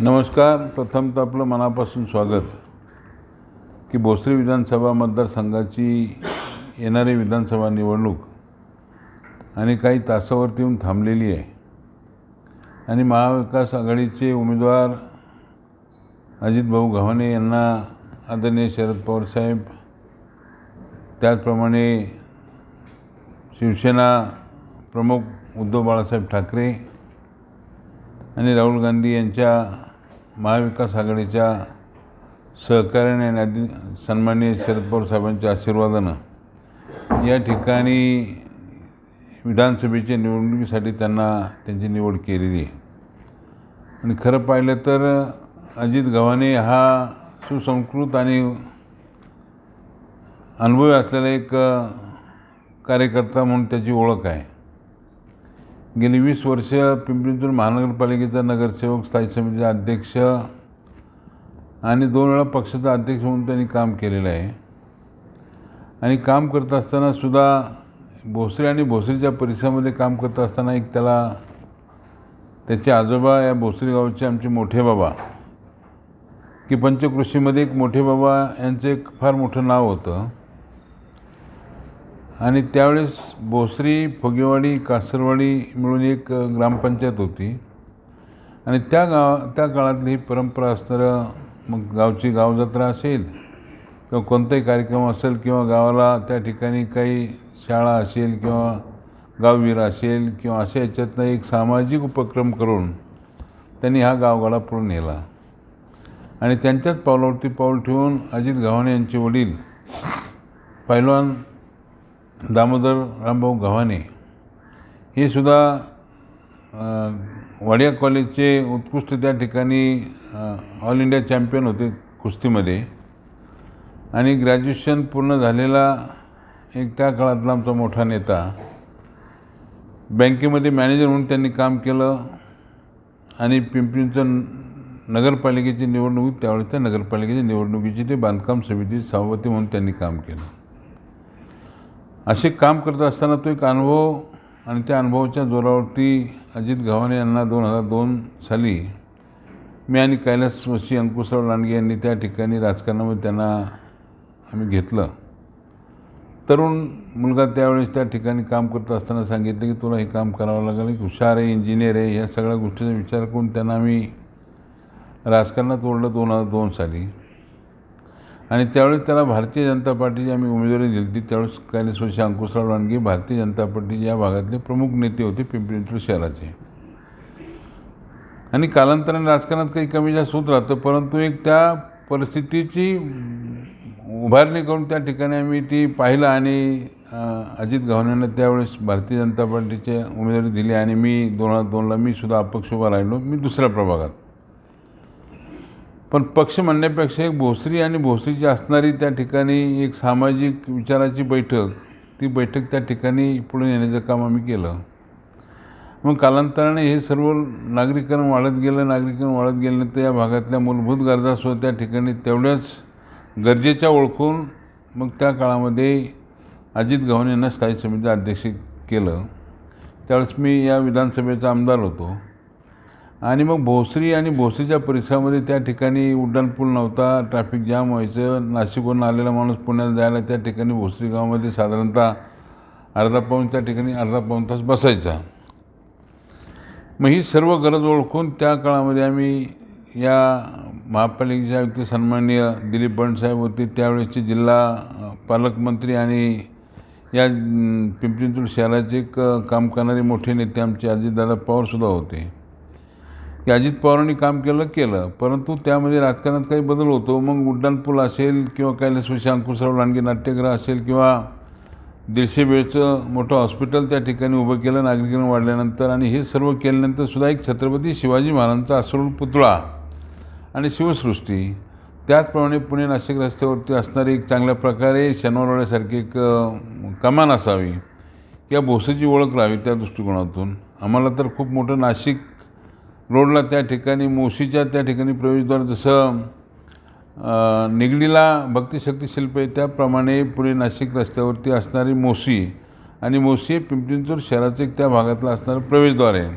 नमस्कार. प्रथमतः आपलं मनापासून स्वागत. की भोसरी विधानसभा मतदारसंघाची येणारी विधानसभा निवडणूक आणि काही तासावरती येऊन थांबलेली आहे. आणि महाविकास आघाडीचे उमेदवार अजितभाऊ गव्हाणे यांना आदरणीय शरद पवार साहेब त्याचप्रमाणे शिवसेना प्रमुख उद्धव बाळासाहेब ठाकरे आणि राहुल गांधी यांच्या महाविकास आघाडीच्या सहकार्याने आणि आधी सन्माननीय शरद पवार साहेबांच्या आशीर्वादानं या ठिकाणी विधानसभेच्या निवडणुकीसाठी त्यांना त्यांची निवड केलेली आहे. आणि खरं पाहिलं तर अजित गव्हाणे हा सुसंस्कृत आणि अनुभवी असलेला एक कार्यकर्ता म्हणून त्याची ओळख आहे. गेली वीस वर्ष पिंपरी चिंचवड महानगरपालिकेचा नगरसेवक स्थायी समितीचा अध्यक्ष आणि दोन वेळा पक्षाचा अध्यक्ष म्हणून त्यांनी काम केलेलं आहे. आणि काम करत असताना सुद्धा भोसरी आणि भोसरीच्या परिसरामध्ये काम करत असताना एक त्याला त्याचे आजोबा या भोसरी गावचे आमचे मोठे बाबा की पंचकृषीमध्ये एक मोठे बाबा यांचं एक फार मोठं नाव होतं. आणि त्यावेळेस भोसरी फुगेवाडी कासरवाडी मिळून एक ग्रामपंचायत होती. आणि त्या गाव त्या काळातली ही परंपरा असणारं मग गावची गावजत्रा असेल किंवा कोणताही कार्यक्रम असेल किंवा गावाला त्या ठिकाणी काही शाळा असेल किंवा गाववीर असेल किंवा अशा याच्यातनं एक सामाजिक उपक्रम करून त्यांनी हा गावगाडा पुढे नेला. आणि त्यांच्याच पावलावरती पाऊल ठेवून अजित गव्हाणे यांचे वडील पैलवान दामोदर रामभाऊ गव्हाणे हे सुद्धा वाडिया कॉलेजचे उत्कृष्ट त्या ठिकाणी ऑल इंडिया चॅम्पियन होते कुस्तीमध्ये. आणि ग्रॅज्युएशन पूर्ण झालेला एक त्या काळातला आमचा मोठा नेता. बँकेमध्ये मॅनेजर म्हणून त्यांनी काम केलं. आणि पिंपरीचं नगरपालिकेची निवडणूक त्यावेळेस त्या नगरपालिकेच्या निवडणुकीची ते बांधकाम समिती सभापती म्हणून त्यांनी काम केलं. असे काम करत असताना तो एक अनुभव आणि त्या अनुभवाच्या जोरावरती अजित गव्हाणे यांना दोन हजार दोन साली मी आणि कैलास वशी अंकुशराव लांडगे यांनी त्या ठिकाणी राजकारणामध्ये त्यांना आम्ही घेतलं. तरुण मुलगा त्यावेळेस त्या ठिकाणी काम करत असताना सांगितलं की तुला हे काम करावं लागेल एक हुशार आहे इंजिनियर आहे ह्या सगळ्या गोष्टीचा विचार करून त्यांना आम्ही राजकारणात ओढलं दोन हजार दोन साली. आणि त्यावेळेस त्याला भारतीय जनता पार्टीची आम्ही उमेदवारी दिली होती. त्यावेळेस कैलासवासी अंकुशराव रानगे भारतीय जनता पार्टी या भागातले प्रमुख नेते होते पिंपरी चिंचवड शहराचे. आणि कालांतराने राजकारणात काही कमी जास्त होत राहतं परंतु एक त्या परिस्थितीची उभारणी करून त्या ठिकाणी आम्ही ती पाहिलं आणि अजित गव्हाणेंना त्यावेळेस भारतीय जनता पार्टीचे उमेदवारी दिली आणि मी दोन हजार दोनला मी सुद्धा अपक्ष उभा राहिलो मी दुसऱ्या प्रभागात. पण पक्ष म्हणण्यापेक्षा एक भोसरी आणि भोसरीची असणारी त्या ठिकाणी एक सामाजिक विचाराची बैठक ती बैठक त्या ठिकाणी पुढे नेण्याचं काम आम्ही केलं. मग कालांतराने हे सर्व नागरीकरण वाढत गेलं नागरीकरण वाढत गेलं तर या भागातल्या मूलभूत गरजा गरजासुद्धा त्या ठिकाणी तेवढ्याच गरजेच्या ओळखून मग त्या काळामध्ये अजित गव्हाण यांना स्थायी समितीचं अध्यक्ष केलं. त्यावेळेस मी या विधानसभेचा आमदार होतो. आणि मग भोसरी आणि भोसरीच्या परिसरामध्ये त्या ठिकाणी उड्डाणपूल नव्हता ट्रॅफिक जाम व्हायचं. नाशिकवरून आलेला माणूस पुण्याला जायला त्या ठिकाणी भोसरी गावामध्ये साधारणतः अर्धा पाऊण त्या ठिकाणी अर्धा पाऊण तास बसायचा. मग ही सर्व गरज ओळखून त्या काळामध्ये आम्ही या महापालिकेचे आयुक्त सन्माननीय दिलीप बंडसाहेब होते. त्यावेळेसचे जिल्हा पालकमंत्री आणि या पिंपरी चिंचवड शहराचे एक काम करणारे मोठे नेते आमचे अजितदादा पवारसुद्धा होते. की अजित पवारांनी काम केलं केलं. परंतु त्यामध्ये राजकारणात काही बदल होतो. मग उड्डाणपूल असेल किंवा कैलासवासी अंकुशराव लांडगे नाट्यगृह असेल किंवा दीडशे वेळचं मोठं हॉस्पिटल त्या ठिकाणी उभं केलं नागरिकांना वाढल्यानंतर आणि हे सर्व केल्यानंतर सुद्धा एक छत्रपती शिवाजी महाराजांचा अश्रू पुतळा आणि शिवसृष्टी. त्याचप्रमाणे पुणे नाशिक रस्त्यावरती असणारी एक चांगल्या प्रकारे शनिवारवाड्यासारखी एक कमान असावी. किंवा भोसेची ओळख राहावी त्या दृष्टिकोनातून. आम्हाला तर खूप मोठं नाशिक रोडला त्या ठिकाणी मोशीच्या त्या ठिकाणी प्रवेशद्वार जसं निगडीला भक्तिशक्ती शिल्प आहे त्याप्रमाणे पुणे नाशिक रस्त्यावरती असणारी मोसी आणि मोसी हे पिंपरी चिंचवड शहराचं एक त्या भागातला असणारं प्रवेशद्वार आहे.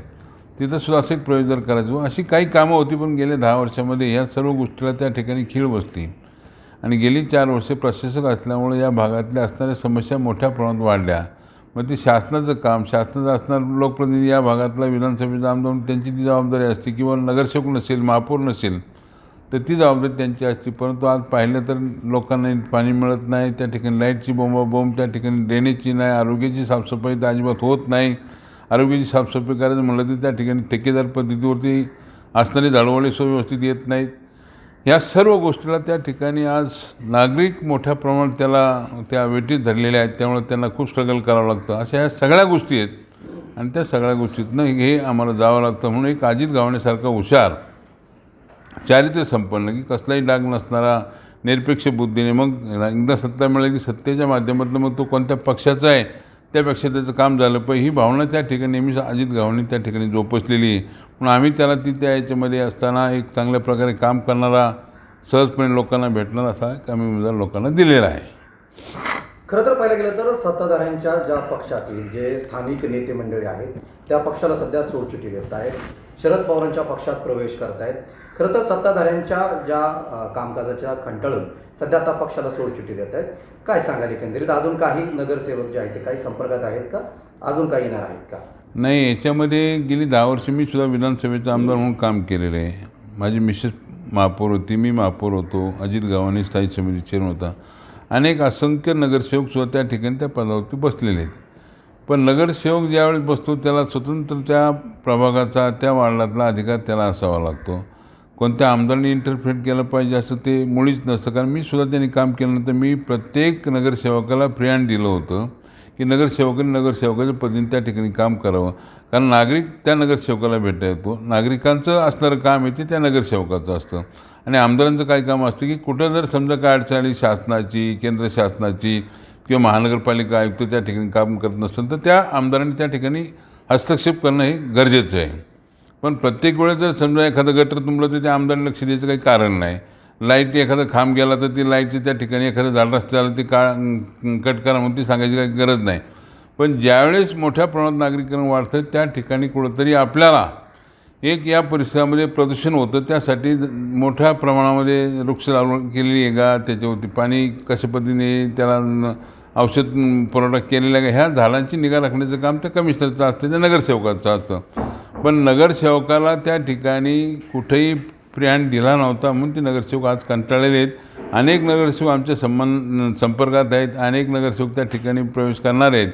तिथं सुद्धा असं एक प्रवेशद्वार करायचो. अशी काही कामं होती पण गेल्या दहा वर्षामध्ये ह्या सर्व गोष्टीला त्या ठिकाणी खीळ बसली. आणि गेली चार वर्षे प्रशासक असल्यामुळे या भागातल्या असणाऱ्या समस्या मोठ्या प्रमाणात वाढल्या. मग ते शासनाचं काम शासनाचं असणार लोकप्रतिनिधी या भागातला विधानसभेचा आमदार म्हणून त्यांची ती जबाबदारी असते किंवा नगरसेवक नसेल महापौर नसेल तर ती जबाबदारी त्यांची असते. परंतु आज पाहिलं तर लोकांना पाणी मिळत नाही त्या ठिकाणी लाईटची बोंब बोंब त्या ठिकाणी ड्रेनेजची नाही आरोग्याची साफसफाई तर अजिबात होत नाही. आरोग्याची साफसफाई करायचं म्हणलं तर त्या ठिकाणी ठेकेदार पद्धतीवरती असणारी झाडवाळी सुव्यवस्थित येत नाहीत. या सर्व गोष्टीला त्या ठिकाणी आज नागरिक मोठ्या प्रमाणात त्याला त्या वेटीत धरलेल्या आहेत त्यामुळे त्यांना खूप स्ट्रगल करावं लागतं. अशा ह्या सगळ्या गोष्टी आहेत. आणि त्या सगळ्या गोष्टीतनं हे आम्हाला जावं लागतं म्हणून एक अजित गावण्यासारखा हुशार चारित्र्य संपन्न की कसलाही डाग नसणारा निरपेक्ष बुद्धीने मग एकदा सत्ता मिळाली की सत्तेच्या माध्यमातून मग तो कोणत्या पक्षाचा आहे त्यापेक्षा त्याचं काम झालं. पण ही भावना त्या ठिकाणी नेहमीच अजित गावाने त्या ठिकाणी जोपासलेली आहे. म्हणून आम्ही त्याला ती त्या याच्यामध्ये असताना एक चांगल्या प्रकारे काम करणारा सहजपणे लोकांना भेटणार असा कमी आम्ही उमेदवार लोकांना दिलेला आहे. खरं तर पाहायला गेलं तर सत्ताधाऱ्यांच्या ज्या पक्षातील जे स्थानिक नेते मंडळी आहेत त्या पक्षाला सध्या सोडचिठी देत आहेत. शरद पवारांच्या पक्षात प्रवेश करत आहेत खरं तर सत्ताधाऱ्यांच्या ज्या कामकाजाच्या कंटाळून सध्या आता पक्षाला सोडचिठी देत आहेत काय सांगाल एकंदरीत? अजून काही नगरसेवक जे आहेत ते काही संपर्कात आहेत का? अजून काही येणार आहेत का? नाही याच्यामध्ये गेली दहा वर्ष मी सुद्धा विधानसभेचा आमदार म्हणून काम केलेलं आहे. माझी मिसेस महापौर होती मी महापौर होतो अजित गावाने स्थायी समिती चेअरमन होता. अनेक असंख्य नगरसेवक सुद्धा त्या ठिकाणी त्या पदावरती बसलेले आहेत. पण नगरसेवक ज्यावेळेस बसतो त्याला स्वतंत्र त्या प्रभागाचा त्या वार्डातला अधिकार त्याला असावा लागतो. कोणत्या आमदारांनी इंटरफेअर केलं पाहिजे असं ते मुळीच नसतं. कारण मी सुद्धा त्यांनी काम केल्यानंतर मी प्रत्येक नगरसेवकाला फ्री दिलं होतं की नगरसेवकाने नगरसेवकाच्या पद्धतीने त्या ठिकाणी काम करावं. कारण नागरिक त्या नगरसेवकाला भेटता येतो. नागरिकांचं असणारं काम आहे ते त्या नगरसेवकाचं असतं. आणि आमदारांचं काय काम असतं की कुठं जर समजा काय अडचण आली शासनाची केंद्र शासनाची किंवा महानगरपालिका आयुक्त त्या ठिकाणी काम करत नसेल तर त्या आमदारांनी त्या ठिकाणी हस्तक्षेप करणं हे गरजेचं आहे. पण प्रत्येक वेळेस जर समजा एखादं गटर तुंबलं तर त्या आमदारांनी लक्ष द्यायचं काही कारण नाही. लाइट एखादा खांब गेला तर ती लाईटची त्या ठिकाणी एखादं झाड रस्त्याला ती का कट करा म्हणून ती सांगायची काही गरज नाही. पण ज्यावेळेस मोठ्या प्रमाणात नागरीकरण वाढतं त्या ठिकाणी कुठंतरी आपल्याला एक या परिसरामध्ये प्रदूषण होतं त्यासाठी मोठ्या प्रमाणामध्ये वृक्ष लागवड केलेली आहे का? त्याच्यावरती पाणी कशा पद्धतीने त्याला औषध पुरवठा केलेला आहे का? ह्या झाडांची निगा राखण्याचं काम त्या कमिशनरचं असतं त्या नगरसेवकाचं असतं. पण नगरसेवकाला त्या ठिकाणी कुठेही फ्री दिला नव्हता म्हणून ते नगरसेवक आज कंटाळलेले आहेत. अनेक नगरसेवक आमच्या संबंध संपर्कात आहेत अनेक नगरसेवक त्या ठिकाणी प्रवेश करणार आहेत.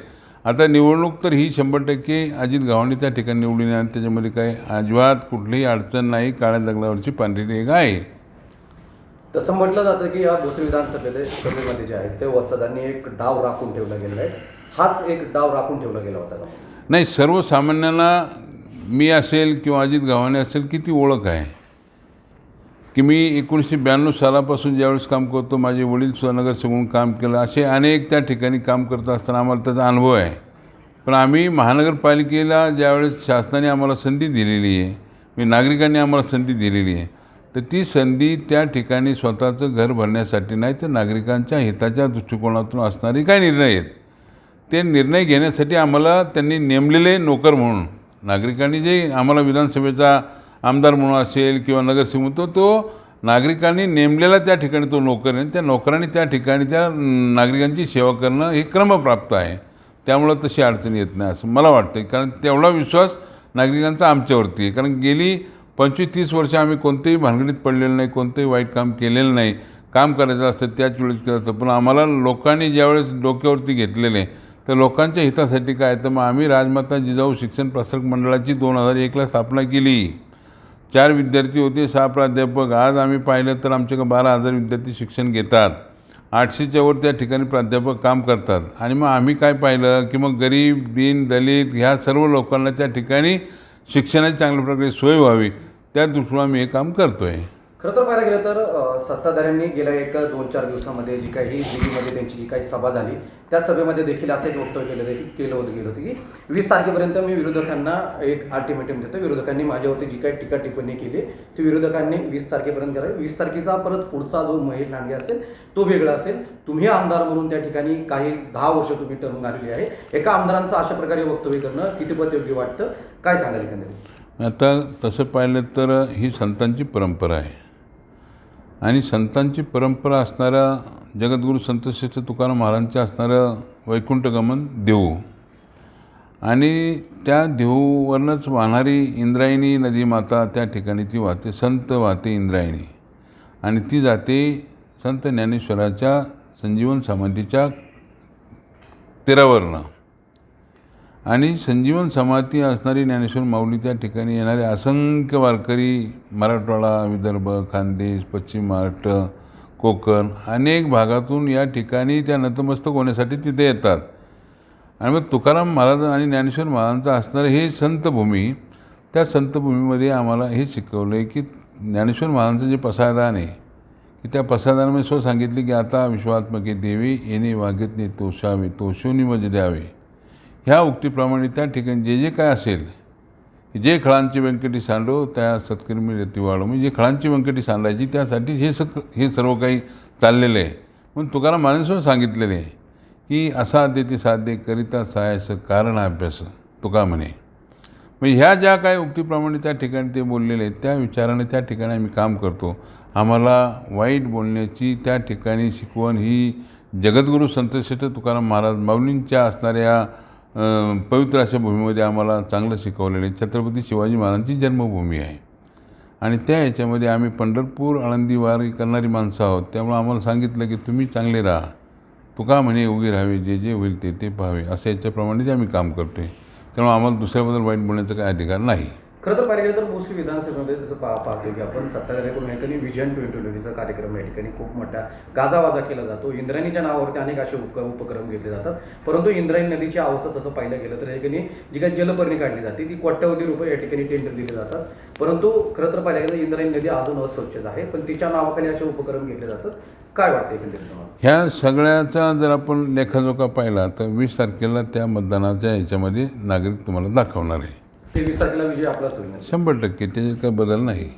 आता निवडणूक तर ही शंभर टक्के अजित गावाने त्या ठिकाणी निवडून येणार. त्याच्यामध्ये काही अजिबात कुठलीही अडचण नाही. काळ्या दगडावरची पांढरी रेग आहे. तसं म्हटलं जातं की या भोसरी विधानसभेत सभेमध्ये जे आहेत ते वस्तादांनी एक डाव राखून ठेवला गेलेला आहे. हाच एक डाव राखून ठेवला गेला होता का? नाही सर्वसामान्यांना मी असेल किंवा अजित गावाने असेल किती ओळख आहे. की मी एकोणीसशे ब्याण्णव सालापासून ज्यावेळेस काम करतो माझे वडील सुद्धा नगरसेवक म्हणून काम केलं असे अनेक त्या ठिकाणी काम करत असताना आम्हाला त्याचा अनुभव आहे. पण आम्ही महानगरपालिकेला ज्यावेळेस शासनाने आम्हाला संधी दिलेली आहे मी नागरिकांनी आम्हाला संधी दिलेली आहे तर ती संधी त्या ठिकाणी स्वतःचं घर भरण्यासाठी नाही तर नागरिकांच्या हिताच्या दृष्टिकोनातून असणारे काय निर्णय आहेत? ते निर्णय घेण्यासाठी आम्हाला त्यांनी नेमलेले नोकर म्हणून नागरिकांनी जे आम्हाला विधानसभेचा आमदार म्हणून असेल किंवा नगरसेवक म्हणून तो तो नागरिकांनी नेमलेला त्या ठिकाणी तो नोकर आणि त्या नोकरांनी त्या ठिकाणी त्या नागरिकांची सेवा करणं हे क्रमप्राप्त आहे. त्यामुळं तशी अडचण येत नाही असं मला वाटतं कारण तेवढा विश्वास नागरिकांचा आमच्यावरती आहे. कारण गेली पंचवीस तीस वर्ष आम्ही कोणतेही भानगडीत पडलेलं नाही कोणतंही वाईट काम केलेलं नाही. काम करायचं असतं त्याच वेळेस केलं असतं. पण आम्हाला लोकांनी ज्यावेळेस डोक्यावरती घेतलेले तर लोकांच्या हितासाठी काय? तर मग आम्ही राजमाता जिजाऊ शिक्षण प्रसारक मंडळाची दोन हजार एकला स्थापना केली. चार विद्यार्थी होते सहा प्राध्यापक. आज आम्ही पाहिलं तर आमच्याकडे बारा हजार विद्यार्थी शिक्षण घेतात. आठशेच्या वर त्या ठिकाणी प्राध्यापक काम करतात. आणि मग आम्ही काय पाहिलं की मग गरीब दीन दलित ह्या सर्व लोकांना त्या ठिकाणी शिक्षणाची चांगल्या प्रकारे सोय व्हावी. त्या दृष्टीने आम्ही हे काम करतो आहे खरं तर पाहायला गेलं तर सत्ताधाऱ्यांनी गेल्या एक दोन चार दिवसामध्ये जी काही दिल्लीमध्ये त्यांची जी काही सभा झाली त्या सभेमध्ये देखील असं एक वक्तव्य केलं केलं होतं गेलं होतं की वीस तारखेपर्यंत मी विरोधकांना एक अल्टिमेटम देतो. विरोधकांनी माझ्यावरती जी काही टीका टिप्पणी केली ती विरोधकांनी वीस तारखेपर्यंत करावी. वीस तारखेचा परत पुढचा जो महेश लांडगे असेल तो वेगळा असेल. तुम्ही आमदार म्हणून त्या ठिकाणी काही दहा वर्ष तुम्ही टर्म आलेली आहे. एका आमदारांचं अशा प्रकारे वक्तव्य करणं कितीपत योग्य वाटतं? काय सांगाल एकंदरीत? आता तसं पाहिलं तर ही संतांची परंपरा आहे. आणि संतांची परंपरा असणाऱ्या जगद्गुरू संतश्रेष्ठ तुकाराम महाराजांचे असणारं वैकुंठगमन देऊ. आणि त्या देहूवरनंच वाहणारी इंद्रायणी नदी माता त्या ठिकाणी ती वाहते संत वाहते इंद्रायणी. आणि ती जाते संत ज्ञानेश्वराच्या संजीवन समाधीच्या तीरावरनं. आणि संजीवन समाधी असणारी ज्ञानेश्वर माऊली त्या ठिकाणी येणारे असंख्य वारकरी मराठवाडा विदर्भ खानदेश पश्चिम महाराष्ट्र कोकण अनेक भागातून या ठिकाणी त्या नतमस्तक होण्यासाठी तिथे येतात. आणि मग तुकाराम महाराज आणि ज्ञानेश्वर महाराजांचं असणारं हे संतभूमी त्या संतभूमीमध्ये आम्हाला हे शिकवलं आहे की ज्ञानेश्वर महाराजांचं जे पसायदान आहे की त्या पसायदानामध्ये सो सांगितले की आता विश्वात्मके देवी येणे वागेतने तोषावे तोषोनी मज द्यावे. ह्या उक्तीप्रमाणे त्या ठिकाणी जे जे काय असेल जे खळांची व्यंकटी सांडो त्या सत्कर्मी रती वाढो म्हणजे जे खळांची व्यंकटी सांडायची त्यासाठी हे सक हे सर्व काही चाललेलं आहे. म्हणून तुकाराम महाराजांसुद्धा सांगितलेले आहे की असाध्य ते साध्य करिता सायास कारण अभ्यास तुका म्हणे. मग ह्या ज्या काही उक्तीप्रमाणे त्या ठिकाणी ते बोललेले आहेत त्या विचाराने त्या ठिकाणी आम्ही काम करतो. आम्हाला वाईट बोलण्याची त्या ठिकाणी शिकवण ही जगद्गुरू संतश्रेष्ठ तुकाराम महाराज माऊलींच्या असणाऱ्या पवित्र अशा भूमीमध्ये आम्हाला चांगलं शिकवलेलं आहे. छत्रपती शिवाजी महाराजांची जन्मभूमी आहे. आणि त्या याच्यामध्ये आम्ही पंढरपूर आळंदी वारी करणारी माणसं आहोत. त्यामुळे आम्हाला सांगितलं की तुम्ही चांगले राहा. तुका म्हणे उभी राहावे जे जे होईल ते ते पाहावे. असं याच्याप्रमाणेच आम्ही काम करतो आहे त्यामुळे आम्हाला दुसऱ्याबद्दल वाईट बोलण्याचा काही अधिकार नाही. खरं तर पाहिलं गेलं तर मोस्टली विधानसभेमध्ये जसं पा पाहतो की आपण सत्ताधाऱ्याकडून एकाने विजन ट्वेंटी ट्वेंटीचा कार्यक्रम या ठिकाणी खूप मोठा गाजावाजा केला जातो. इंद्रायणीच्या नावावरती अनेक असे उप उपक्रम घेतले जातात. परंतु इंद्रायणी नदीची अवस्था तसं पाहिलं गेलं तर या ठिकाणी जी काही जलपर्णी काढली जाते ती कोट्यावधी रुपये या ठिकाणी टेंडर दिले जातात. परंतु खरं तर पाहिलं गेलं तर इंद्रायणी नदी अजून अस्वच्छच आहे पण तिच्या नावाखाली असे उपक्रम घेतले जातात. काय वाटतं ह्या सगळ्याचा जर आपण लेखाजोखा पाहिला तर वीस तारखेला त्या मतदानाच्या ह्याच्यामध्ये नागरिक तुम्हाला दाखवणार आहे. तेवीस तारखेला विजय आपलाच होईल. शंभर टक्के त्याच्यात काय बदल नाही.